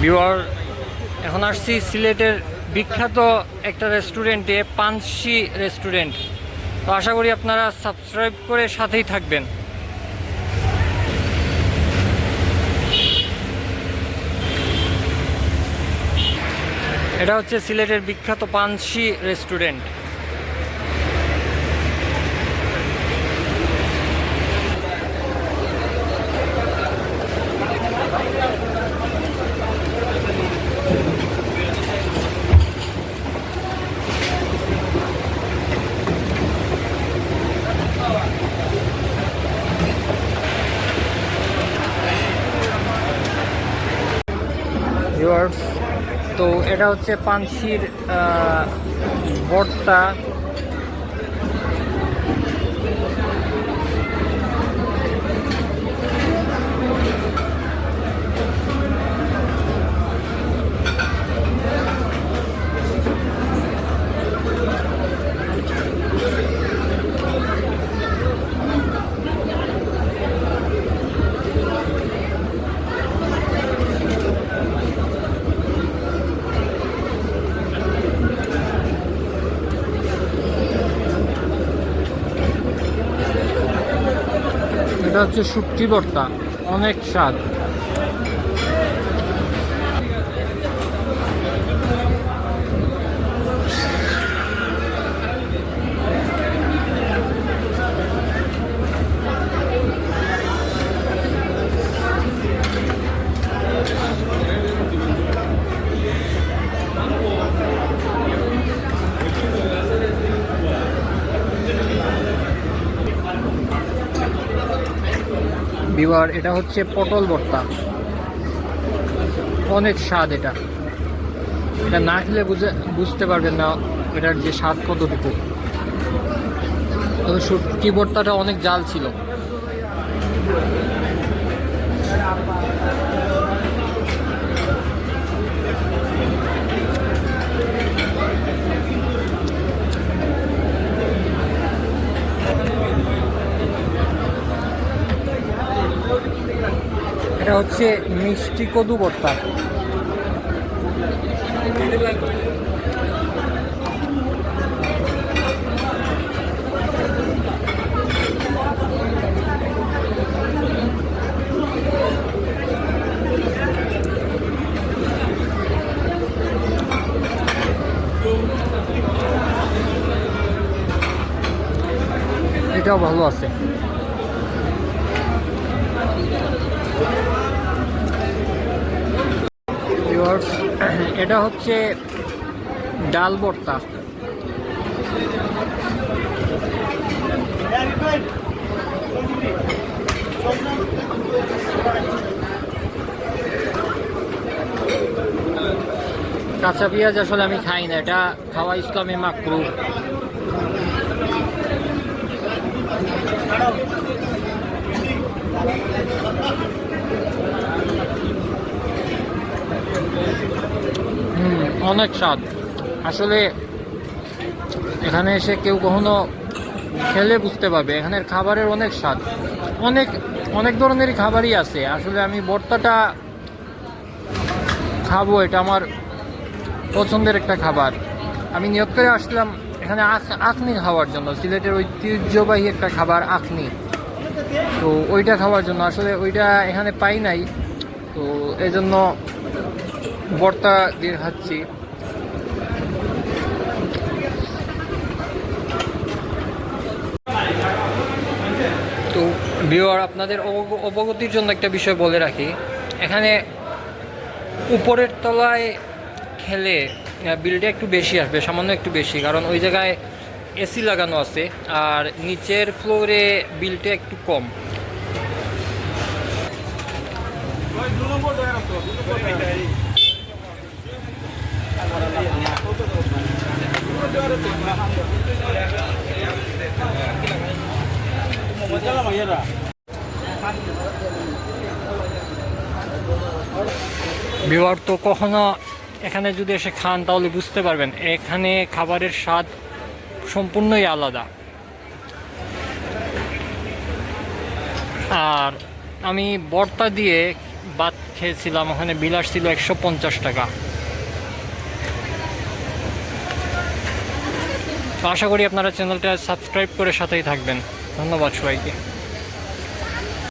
ভিওয়ার এখন আসছি সিলেটের বিখ্যাত একটা রেস্টুরেন্টে পানসি রেস্টুরেন্ট তো আশা করি আপনারা সাবস্ক্রাইব করে সাথেই থাকবেন। এটা হচ্ছে সিলেটের বিখ্যাত পানসি রেস্টুরেন্ট ভিউয়ার্স তো এটা হচ্ছে পানসির বর্তা এটা হচ্ছে শুটকি ভর্তা অনেক স্বাদ। বিবার এটা হচ্ছে পটল ভর্তা। অনেক স্বাদ এটা। এটা না খেলে বুঝে বুঝতে পারবেন না এটার যে স্বাদ কতটুকু। তবে শুটকি ভর্তাটা অনেক জাল ছিল। এটা হচ্ছে মিষ্টি কদু ভর্তা। এটাও ভালো আছে। Viewers, এটা হচ্ছে ডাল ভর্তা। কাঁচা পেঁয়াজ আসলে আমি খাই না এটা খাওয়া ইসলামে মাকরু অনেক স্বাদ। আসলে এখানে এসে কেউ কখনো খেলে বুঝতে পারবে, এখানের খাবারের অনেক স্বাদ। অনেক অনেক ধরনেরই খাবারই আছে। আসলে আমি ভর্তাটা খাব, এটা আমার পছন্দের একটা খাবার। আমি নিয়োগ করে আসলাম এখানে আখ- আখনি খাওয়ার জন্য, সিলেটের ঐতিহ্যবাহী একটা খাবার আখনি। তো ওইটা খাওয়ার জন্য, আসলে ওইটা এখানে পাই নাই। তো এই জন্য ভর্তা দিয়ে খাচ্ছি। তো ভিওয়ার আপনাদের অবগ- অবগতির জন্য একটা বিষয় বলে রাখি। এখানে উপরের তলায় খেলে বিলটা একটু বেশি আসবে, সামান্য একটু বেশি, কারণ ওই জায়গায় এসি লাগানো আছে, আর নিচের ফ্লোরে বিলটা একটু কম। বিবার তো কখনো এখানে যদি এসে খান, তাহলে বুঝতে পারবেন এখানে খাবারের স্বাদ সম্পূর্ণই আলাদা। আর আমি বর্তা দিয়ে বাত খেয়েছিলাম, ওখানে বিলাস ছিল একশো পঞ্চাশ টাকা। আশা করি আপনারা চ্যানেলটা সাবস্ক্রাইব করে সাথেই থাকবেন। ধন্যবাদ সবাইকে।